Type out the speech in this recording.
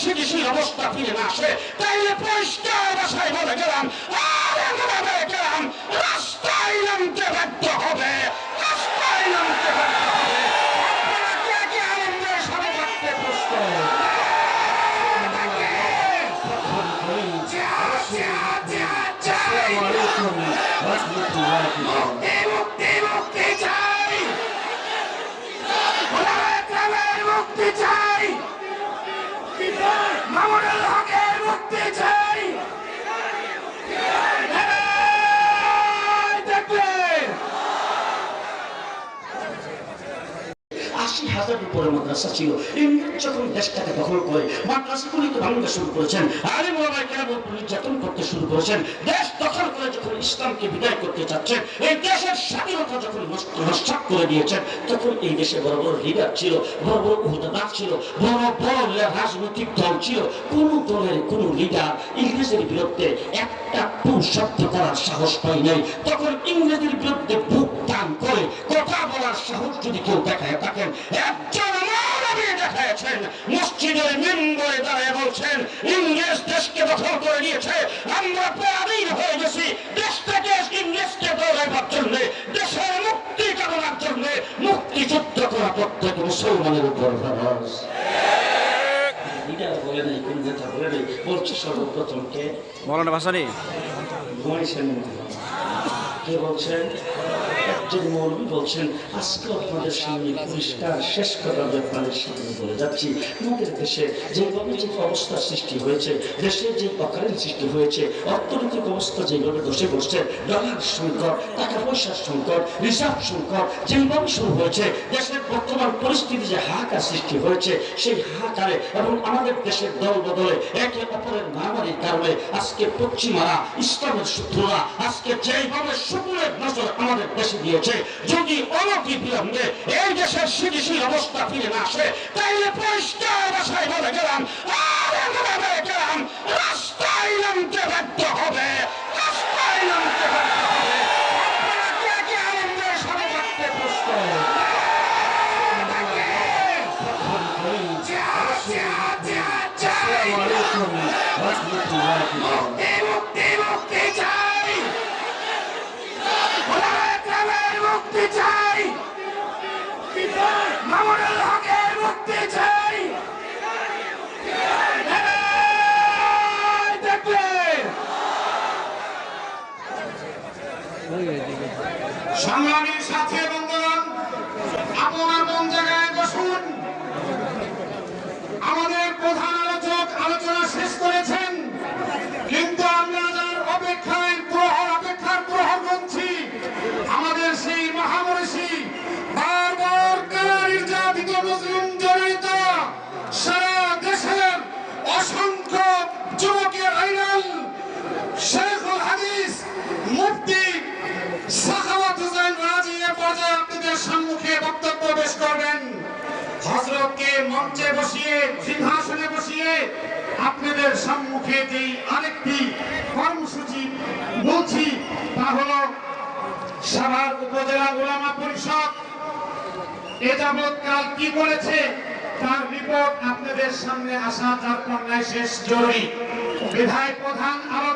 স্থিতিশীল অবস্থা ফিরে না আসে। তাইলে পরিষ্কার ভাষায় বলে গেলাম, আর এমনভাবে গেলাম, রাস্তায় নামতে বাধ্য হবে, রাস্তায় নামতে মুক্তি চাই। মুক্তি চাই মামুনুল হকের মুক্তি চাই উপরে মাদ্রাসা ছিল। ইংরেজ যখন দেশটাকে দখল করে শুরু করেছেন, আরে মোলামাই কেন নির্যাতন করতে শুরু করেছেন? দেশ দখল করে যখন ইসলামকে বিদায় করতে চাচ্ছেন এই দেশের স্বাধীনতা যখন নষ্ট করে দিয়েছেন, তখন এই দেশে বড় বড় লিডার ছিল, বড় বড় উহদাদার ছিল, বড় বড় রাজনৈতিক দল ছিল। কোন দলের কোন লিডার ইংরেজের বিরুদ্ধে একটা টু শব্দ করার সাহস পায় নাই। তখন ইংরেজের বিরুদ্ধে বুক করে কথা বলার সাহস যদি কেউ দেখায় থাকেন একজন দেখাচ্ছেন মসজিদের মেম্বরে দাঁড়িয়ে বলছেন, ইংরেজ দেশকে দখল করে নিয়েছে, আমরা পরাধীন হয়ে করা প্রত্যেক মুসলমানের উপর ফরজ। লিডার বলে নাই কোন নেতা বলে নাই বলছে সর্বপ্রথম কে? মৌলানা ভাসানি। ঘুমাইছেন কে বলছেন, একজন মৌলবী বলছেন, আজকে আপনাদের সামনে পরিষ্কার, শেষ করার আপনাদের সামনে বলে যাচ্ছি। আমাদের দেশে যেভাবে যে অবস্থা সৃষ্টি হয়েছে, দেশে যে অকালীন সৃষ্টি হয়েছে, অর্থনৈতিক অবস্থা যেভাবে ধসে বসছে, ডলার সংকট, টাকা পয়সার সংকট, রিজার্ভ সংকট যেভাবে শুরু হয়েছে, দেশের বর্তমান পরিস্থিতি যে হাহাকার সৃষ্টি হয়েছে, সেই হাহাকারে এবং আমাদের দেশের দল বদলে একে অপরের নামারির কারণে আজকে পশ্চিমারা, ইসলামের শত্রুরা, আজকে যেইভাবে শুকুরের নজর আমাদের দেশে দিয়েছে। যদি অনতি বিলম্বে এই দেশের স্থিতিশীল অবস্থা ফিরে না আসে তাইলে পরিষ্কার ভাষায় বলে গেলাম আর গেলাম রাস্তায় নামতে বাধ্য হবে রাস্তায় নামতে বাধ্য হবে। আপনারা কে কে আনন্দের সাথে থাকতে প্রস্তুত মুক্তি মামুনুল সংগ্রামী বন্ধুগণ আপনার মন জায়গায় বসুন? আমাদের প্রধান সম্মুখে বক্তব্য পেশ করবেন। হজরতকে মঞ্চে বসিয়ে, সিংহাসনে বসিয়ে আপনাদের সম্মুখে যেই আরেকটি কর্মসূচি বলছি, তা হলো সাভার উপজেলা গোলামা পরিষদ। এ যাবৎকাল কি করেছে তার রিপোর্ট আপনাদের সামনে আসা যার কন্যায় শেষ জরুরি। বিধায় প্রধান যাচ্ছে